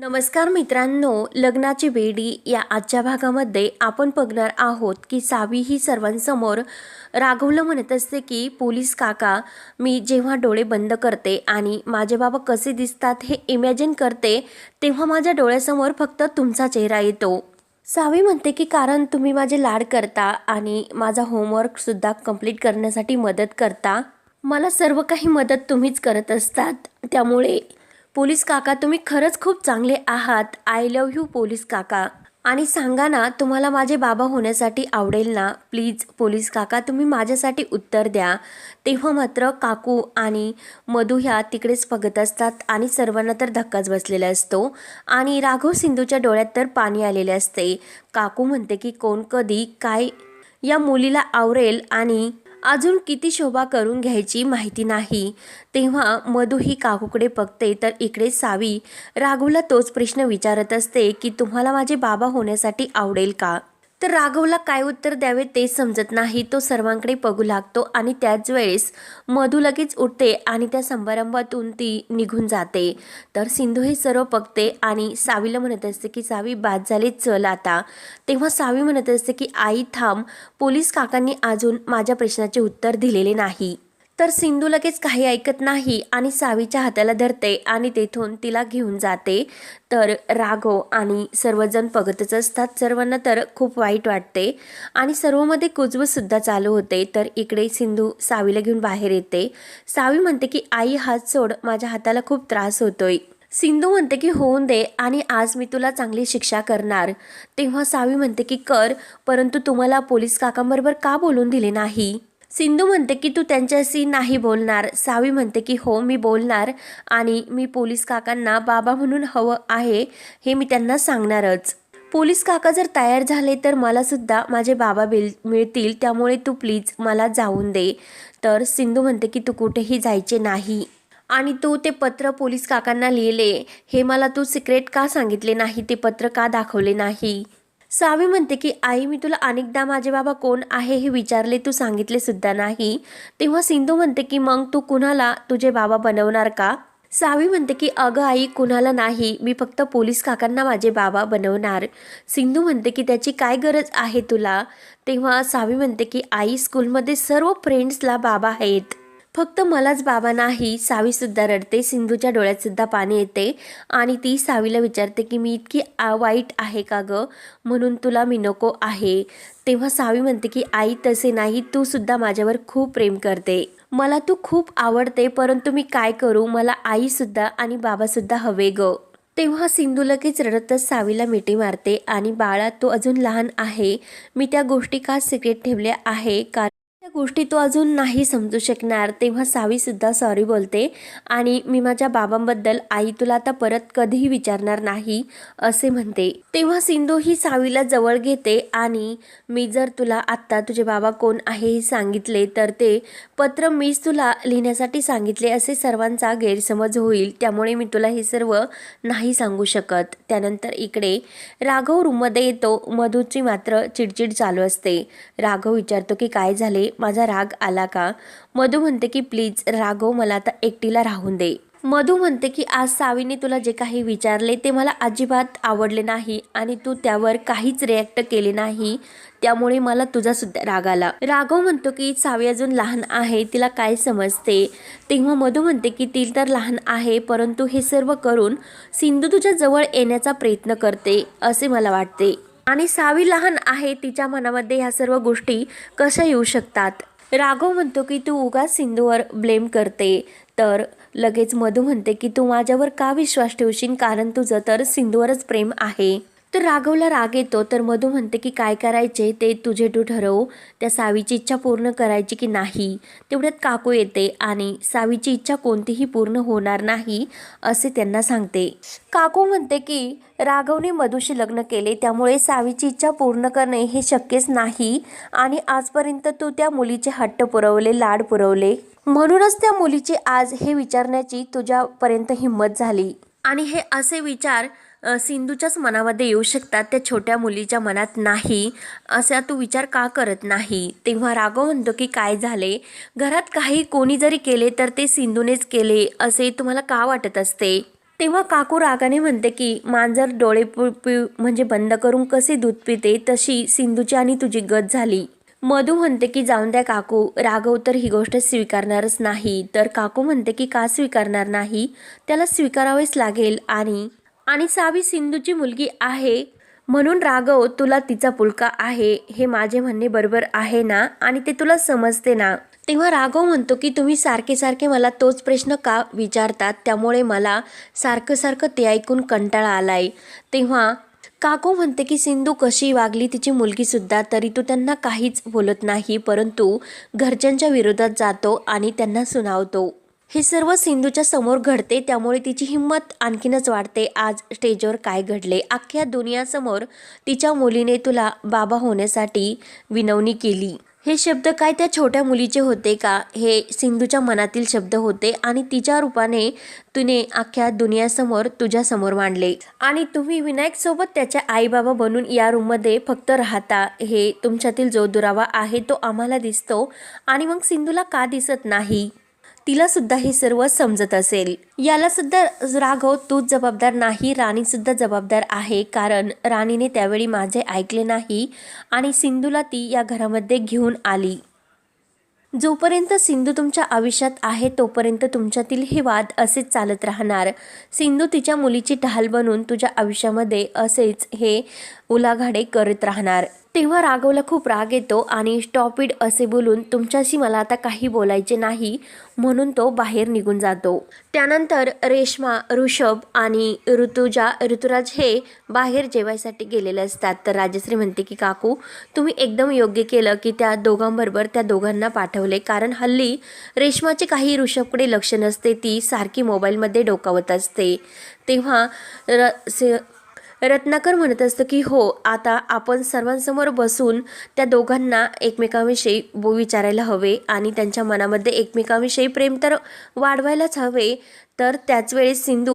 नमस्कार मित्रांनो लग्नाची बेडी या आजच्या भागामध्ये आपण बघणार आहोत की सावी ही सर्वांसमोर रागवलं म्हणत असते की पोलीस काका मी जेव्हा डोळे बंद करते आणि माझे बाबा कसे दिसतात हे इमॅजिन करते तेव्हा माझ्या डोळ्यासमोर फक्त तुमचा चेहरा येतो. सावी म्हणते की कारण तुम्ही माझे लाड करता आणि माझा होमवर्कसुद्धा कंप्लीट करण्यासाठी मदत करता. मला सर्व काही मदत तुम्हीच करत असतात. त्यामुळे पोलीस काका तुम्ही खरंच खूप चांगले आहात. आय लव्ह यू पोलीस काका. आणि सांगा ना तुम्हाला माझे बाबा होण्यासाठी आवडेल ना? प्लीज पोलीस काका तुम्ही माझ्यासाठी उत्तर द्या. तेव्हा मात्र काकू आणि मधू ह्या तिकडेच बघत असतात आणि सर्वांना तर धक्काच बसलेला असतो. आणि राघव सिंधूच्या डोळ्यात तर पाणी आलेले असते. काकू म्हणते की कोण कधी काय? या मुलीला आवरेल आणि अजून किती शोभा करून घ्यायची माहिती नाही. तेव्हा मधू ही काकूकडे बघते तर इकडे सावी राघूला तोच प्रश्न विचारत असते की तुम्हाला माझे बाबा होण्यासाठी आवडेल का? तर राघवला काय उत्तर द्यावे ते समजत नाही. तो सर्वांकडे बघू लागतो आणि त्याच वेळेस मधू लगेच उठते आणि त्या समारंभातून ती निघून जाते. तर सिंधू हे सर्व बघते आणि सावीला म्हणत असते की सावी बाद झाले चल आता. तेव्हा सावी म्हणत असते की आई थांब. पोलीस काकांनी अजून माझ्या प्रश्नाचे उत्तर दिलेले नाही. तर सिंधू लगेच काही ऐकत नाही आणि सावीच्या हाताला धरते आणि तेथून तिला घेऊन जाते. तर राघव आणि सर्वजण बघतच असतात. सर्वांना तर खूप वाईट वाटते. आणि सर्वमध्ये कुजबूजसुद्धा चालू होते. तर इकडे सिंधू सावीला घेऊन बाहेर येते. सावी म्हणते की आई हात सोड. माझ्या हाताला खूप त्रास होतोय. सिंधू म्हणते की होऊन दे आणि आज मी तुला चांगली शिक्षा करणार. तेव्हा सावी म्हणते की कर परंतु तुम्हाला पोलीस काकांबरोबर का बोलून दिले नाही? सिंधू म्हणते की तू त्यांच्याशी नाही बोलणार. सावी म्हणते की हो मी बोलणार आणि मी पोलीस काकांना बाबा म्हणून हवं आहे हे मी त्यांना सांगणारच. पोलीस काका जर तयार झाले तर मला सुद्धा माझे बाबा बिल मिळतील त्यामुळे तू प्लीज मला जाऊन दे. तर सिंधू म्हणते की तू कुठेही जायचे नाही. आणि तू ते पत्र पोलीस काकांना लिहिले हे मला तू सिक्रेट का सांगितले नाही ते पत्र का दाखवले नाही? सावी म्हणते की आई मी तुला अनेकदा माझे बाबा कोण आहे हे विचारले तू सांगितले सुद्धा नाही. तेव्हा सिंधू म्हणते की मग तू कुणाला तुझे बाबा बनवणार का? सावी म्हणते की अगं आई कुणाला नाही. मी फक्त पोलीस काकांना माझे बाबा बनवणार. सिंधू म्हणते की त्याची काय गरज आहे तुला? तेव्हा सावी म्हणते की आई स्कूलमध्ये सर्व फ्रेंड्सला बाबा आहेत. फक्त मलाच बाबा नाही सावीसुद्धा रडते सिंधूच्या डोळ्यातसुद्धा पाणी येते आणि ती सावीला विचारते की मी इतकी आ वाईट आहे का गं? म्हणून तुला मी नको आहे. तेव्हा सावी म्हणते की आई तसे नाही तू सुद्धा माझ्यावर खूप प्रेम करते. मला तू खूप आवडते परंतु मी काय करू? मला आईसुद्धा आणि बाबासुद्धा हवे ग. तेव्हा सिंधू लगेच रडतच सावीला मिठी मारते आणि बाळा तो अजून लहान आहे. मी त्या गोष्टी का सिक्रेट ठेवल्या आहे? कारण गोष्टी तो अजून नाही समजू शकणार. तेव्हा सावीसुद्धा सॉरी बोलते. आणि मी माझ्या बाबांबद्दल आई तुला आता परत कधीही विचारणार नाही असे म्हणते. तेव्हा सिंधू ही सावीला जवळ घेते आणि मी जर तुला आत्ता तुझे बाबा कोण आहे हे सांगितले तर ते पत्र मीच तुला लिहिण्यासाठी सांगितले असे सर्वांचा गैरसमज होईल. त्यामुळे मी तुला हे सर्व नाही सांगू शकत. त्यानंतर इकडे राघव रूममध्ये येतो. मधूची मात्र चिडचिड चालू असते. राघव विचारतो की काय झाले? माझा राग आला का? मधू म्हणते की प्लीज राघव मला आता एकटीला राहून दे. मधू म्हणते की आज सावीने तुला जे काही विचारले ते मला अजिबात आवडले नाही आणि तू त्यावर काहीच रिॲक्ट केले नाही. त्यामुळे मला तुझा सुद्धा राग आला. राघव म्हणतो की सावी अजून लहान आहे तिला काय समजते? तेव्हा मधू म्हणते की ती तर लहान आहे परंतु हे सर्व करून सिंधू तुझ्या जवळ येण्याचा प्रयत्न करते असे मला वाटते. आणि सावी लहान आहे तिच्या मनामध्ये ह्या सर्व गोष्टी कशा येऊ शकतात? राघव म्हणतो की तू उगाच सिंधूवर ब्लेम करते. तर लगेच मधू म्हणते की तू माझ्यावर का विश्वास ठेवशील? कारण तुझं तर सिंधूवरच प्रेम आहे. तर राघवला राग येतो तर मधू म्हणते की काय करायचे? ते तुझे तू ठरव. त्या सावीची इच्छा पूर्ण करायची की नाही? तेवढ्यात काकू येते आणि सावीची इच्छा कोणतीही पूर्ण होणार नाही असे त्यांना सांगते. काकू म्हणते की राघवने मधूशी लग्न केले त्यामुळे सावीची इच्छा पूर्ण करणे हे शक्यच नाही. आणि आजपर्यंत तू त्या मुलीचे हट्ट पुरवले लाड पुरवले. म्हणूनच त्या मुलीचे आज हे विचारण्याची तुझ्यापर्यंत हिंमत झाली. आणि हे असे विचार सिंधूच्याच मनामध्ये येऊ शकतात त्या छोट्या मुलीच्या मनात नाही. असा तू विचार का करत नाही? तेव्हा राघव म्हणतो की काय झाले? घरात काही कोणी जरी केले तर ते सिंधूनेच केले असे तुम्हाला का वाटत असते? तेव्हा काकू रागाने म्हणते की मांजर डोळे पिऊ म्हणजे बंद करून कसे दूध पिते? तशी सिंधूची आणि तुझी गत झाली. मधू म्हणते की जाऊन द्या काकू राघव तर ही गोष्ट स्वीकारणारच नाही. तर काकू म्हणते की का स्वीकारणार नाही? त्याला स्वीकारावेच लागेल आणि आणि सावी सिंधूची मुलगी आहे. म्हणून राघव तुला तिचा पुलका आहे हे माझे म्हणणे बरोबर आहे ना? आणि ते तुला समजते ना? तेव्हा राघव म्हणतो की तुम्ही सारखे सारखे मला तोच प्रश्न का विचारतात? त्यामुळे मला सारखं सारखं ते ऐकून कंटाळा आलाय. तेव्हा काको म्हणते की सिंधू कशी वागली तिची मुलगीसुद्धा? तरी तू त्यांना काहीच बोलत नाही परंतु घरच्यांच्या विरोधात जातो आणि त्यांना सुनावतो. हे सर्व सिंधूच्या समोर घडते त्यामुळे तिची हिंमत आणखीनच वाढते. आज स्टेजवर काय घडले? अख्ख्या दुनियासमोर तिच्या मुलीने तुला बाबा होण्यासाठी विनवणी केली. हे शब्द काय त्या छोट्या मुलीचे होते का? हे सिंधूच्या मनातील शब्द होते आणि तिच्या रूपाने तुने अख्ख्या दुनियासमोर तुझ्यासमोर मांडले. आणि तुम्ही विनायकसोबत त्याच्या आई बाबा बनून या रूममध्ये फक्त राहता हे तुमच्यातील जो दुरावा आहे तो आम्हाला दिसतो. आणि मग सिंधूला का दिसत नाही? तिला सुद्धा हे सर्व समजत असेल. याला सुद्धा राघव तूच जबाबदार नाही राणी सुद्धा जबाबदार आहे कारण राणीने त्यावेळी माझे ऐकले नाही आणि सिंधूला ती या घरामध्ये घेऊन आली. जोपर्यंत सिंधू तुमच्या आयुष्यात आहे तोपर्यंत तुमच्यातील हे वाद असेच चालत राहणार. सिंधू तिच्या मुलीची ढाल बनून तुझ्या आयुष्यामध्ये असेच हे उलाघाडे करत राहणार. तेव्हा राघवला खूप राग येतो आणि स्टॉप इट असे बोलून तुमच्याशी मला आता काही बोलायचे नाही म्हणून तो बाहेर निघून जातो. त्यानंतर रेश्मा ऋषभ आणि ऋतुजा ऋतुराज हे बाहेर जेवायसाठी गेलेले असतात. तर राजश्री म्हणते की काकू तुम्ही एकदम योग्य केलं की त्या दोघांबरोबर त्या दोघांना पाठवले. कारण हल्ली रेश्माचे काही ऋषभकडे लक्ष नसते ती सारखी मोबाईलमध्ये डोकावत असते. तेव्हा र से रत्नाकर म्हणत असतं की हो आता आपण सर्वांसमोर बसून त्या दोघांना एकमेकांविषयी बो विचारायला हवे आणि त्यांच्या मनामध्ये एकमेकांविषयी प्रेम तर वाढवायलाच हवे. तर त्याच वेळेस सिंधू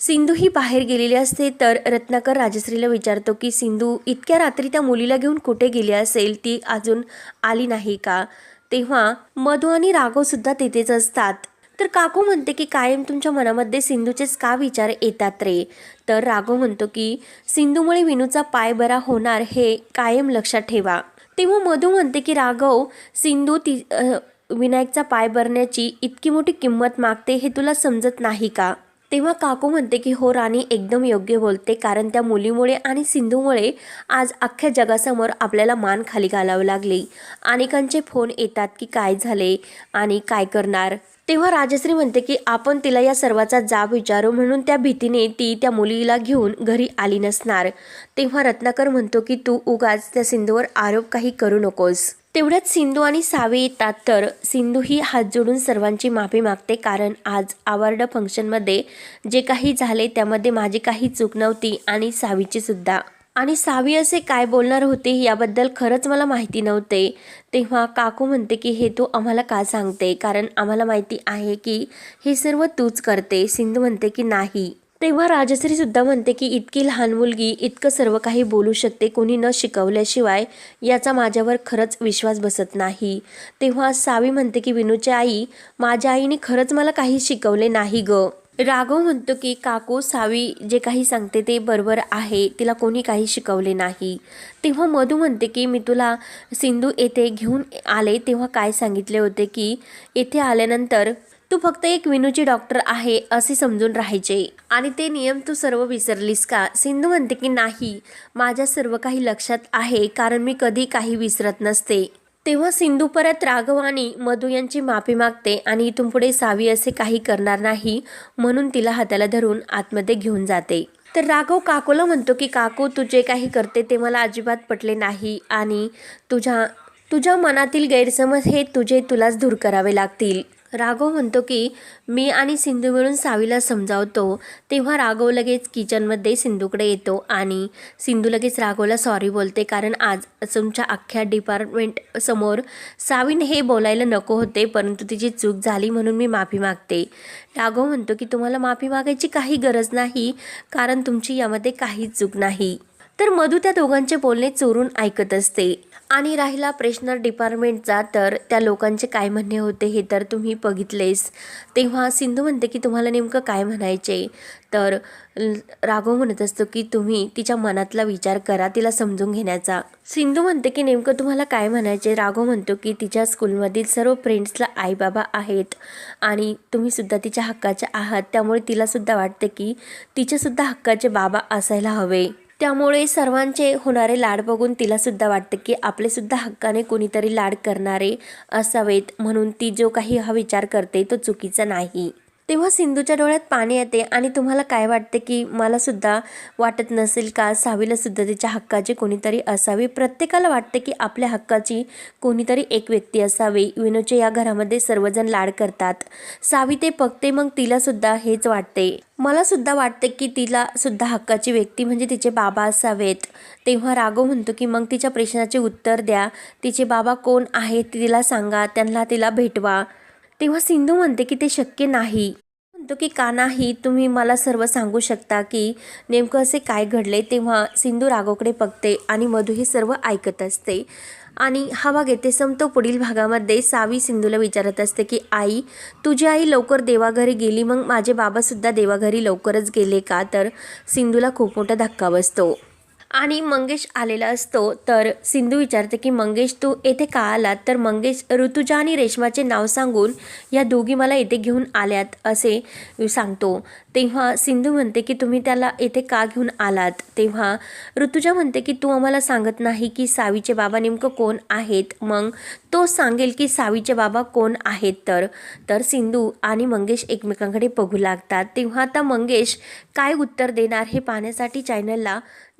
सिंधू ही बाहेर गेलेली असते तर रत्नाकर राजश्रीला विचारतो की सिंधू इतक्या रात्री त्या मुलीला घेऊन कुठे गेली असेल? ती अजून आली नाही का? तेव्हा मधू आणि राघव सुद्धा तिथेच असतात. तर काकू म्हणते की कायम तुमच्या मनामध्ये सिंधूचेच का विचार येतात रे? तर राघव म्हणतो की सिंधूमुळे विनूचा पाय बरा होणार हे कायम लक्षात ठेवा. तेव्हा मधू म्हणते की राघव सिंधू ती विनायकचा पाय भरण्याची इतकी मोठी किंमत मागते हे तुला समजत नाही का? तेव्हा काकू म्हणते की हो राणी एकदम योग्य बोलते. कारण त्या मुलीमुळे आणि सिंधूमुळे आज अख्ख्या जगासमोर आपल्याला मान खाली घालावं लागली. अनेकांचे फोन येतात की काय झाले? आणि काय करणार? तेव्हा राजश्री म्हणते की आपण तिला या सर्वाचा जाब विचारू म्हणून त्या भीतीने ती त्या मुलीला घेऊन घरी आली नसणार. तेव्हा रत्नाकर म्हणतो की तू उगाच त्या सिंधूवर आरोप काही करू नकोस. तेवढ्यात सिंधू आणि सावी येतात तर सिंधू ही हात जोडून सर्वांची माफी मागते कारण आज आवर्ड फंक्शनमध्ये जे काही झाले त्यामध्ये माझी काही चूक नव्हती आणि सावीची सुद्धा. आणि सावी असे काय बोलणार होते याबद्दल खरंच मला माहिती नव्हते. तेव्हा काकू म्हणते की हे तू आम्हाला का सांगते? कारण आम्हाला माहिती आहे की हे सर्व तूच करते. सिंधू म्हणते की नाही. तेव्हा राजश्री सुद्धा म्हणते की इतकी लहान मुलगी इतकं सर्व काही बोलू शकते कोणी न शिकवल्याशिवाय याचा माझ्यावर खरंच विश्वास बसत नाही. तेव्हा सावी म्हणते की विनूची आई माझ्या आईने खरंच मला काही शिकवले नाही ग. राघव म्हणतो की काकू सावी जे काही सांगते ते बरोबर आहे तिला कोणी काही शिकवले नाही. तेव्हा मधू म्हणते की मी तुला सिंधू येथे घेऊन आले तेव्हा काय सांगितले होते की येथे आल्यानंतर तू फक्त एक विनूची डॉक्टर आहे असे समजून राहायचे. आणि ते नियम तू सर्व विसरलीस का? सिंधू म्हणते की नाही माझ्या सर्व काही लक्षात आहे कारण मी कधी काही विसरत नसते. तेव्हा सिंधू परत राघव आणि मधू यांची माफी मागते आणि इथून पुढे सावी असे काही करणार नाही म्हणून तिला हाताला धरून आतमध्ये घेऊन जाते. तर राघव काकूला म्हणतो की काकू तू जे काही करते ते मला अजिबात पटले नाही आणि तुझ्या तुझ्या मनातील गैरसमज हे तुझे तुलाच दूर करावे लागतील. राघव म्हणतो की मी आणि सिंधू मिळून सावीला समजावतो. तेव्हा राघव लगेच किचनमध्ये सिंधूकडे येतो आणि सिंधू लगेच राघवला सॉरी बोलते कारण आज तुमच्या अख्ख्या डिपार्टमेंट समोर सावीन हे बोलायला नको होते परंतु तिची चूक झाली म्हणून मी माफी मागते. राघव म्हणतो की तुम्हाला माफी मागायची काही गरज नाही कारण तुमची यामध्ये काहीच चूक नाही. तर मधू त्या दोघांचे बोलणे चोरून ऐकत असते. आणि राहिला प्रश्न डिपार्टमेंटचा तर त्या लोकांचे काय म्हणणे होते हे तर तुम्ही बघितलेस. तेव्हा सिंधू म्हणते की तुम्हाला नेमकं काय म्हणायचे? तर राघव म्हणत असतो की तुम्ही तिच्या मनातला विचार करा तिला समजून घेण्याचा. सिंधू म्हणते की नेमकं तुम्हाला काय म्हणायचे? राघव म्हणतो की तिच्या स्कूलमधील सर्व फ्रेंड्सला आईबाबा आहेत आणि तुम्ही सुद्धा तिच्या हक्काच्या आहात. त्यामुळे तिलासुद्धा वाटते की तिच्यासुद्धा हक्काचे बाबा असायला हवे. त्यामुळे सर्वांचे होणारे लाड बघून तिलासुद्धा वाटतं की आपलेसुद्धा हक्काने कोणीतरी लाड करणारे असावेत म्हणून ती जो काही हा विचार करते तो चुकीचा नाही. तेव्हा सिंधूच्या डोळ्यात पाणी येते आणि तुम्हाला काय वाटते की मला सुद्धा वाटत नसेल का? सावीलासुद्धा तिच्या हक्काची कोणीतरी असावी. प्रत्येकाला वाटते की आपल्या हक्काची कोणीतरी एक व्यक्ती असावी. विनोच्या या घरामध्ये सर्वजण लाड करतात. सावी ते बघते मग तिलासुद्धा हेच वाटते. मला सुद्धा वाटते की तिला सुद्धा हक्काची व्यक्ती म्हणजे तिचे बाबा असावेत. तेव्हा राघव म्हणतो की मग तिच्या प्रश्नाचे उत्तर द्या. तिचे बाबा कोण आहेत तिला सांगा. त्यांना तिला भेटवा. तेव्हा सिंधू म्हणते की ते शक्य नाही. म्हणतो की का नाही? तुम्ही मला सर्व सांगू शकता की नेमकं असे काय घडले तेव्हा सिंधू राघवकडे बघते आणि मधू हे सर्व ऐकत असते. आणि हा भाग येथे संपतो. पुढील भागामध्ये सावी सिंधूला विचारत असते की आई तुझी आई लवकर देवाघरी गेली मग माझे बाबासुद्धा देवाघरी लवकरच गेले का? तर सिंधूला खूप मोठा धक्का बसतो. आणि मंगेश आलेला असतो. तर सिंधू विचारते की मंगेश तू येथे का आलात? तर मंगेश ऋतुजा आणि रेशमाचे नाव सांगून या दोघी मला येथे घेऊन आल्यात असे सांगतो. तेव्हा सिंधू म्हणते की तुम्ही त्याला येथे का घेऊन आलात? तेव्हा ऋतुजा म्हणते की तू आम्हाला सांगत नाही की सावीचे बाबा नेमकं कोण आहेत. मग तो सांगेल की सावीचे बाबा कोण आहेत? तर तर सिंधू आणि मंगेश एकमेकांकडे बघू लागतात. तेव्हा आता मंगेश काय उत्तर देणार हे पाहण्यासाठी चॅनलला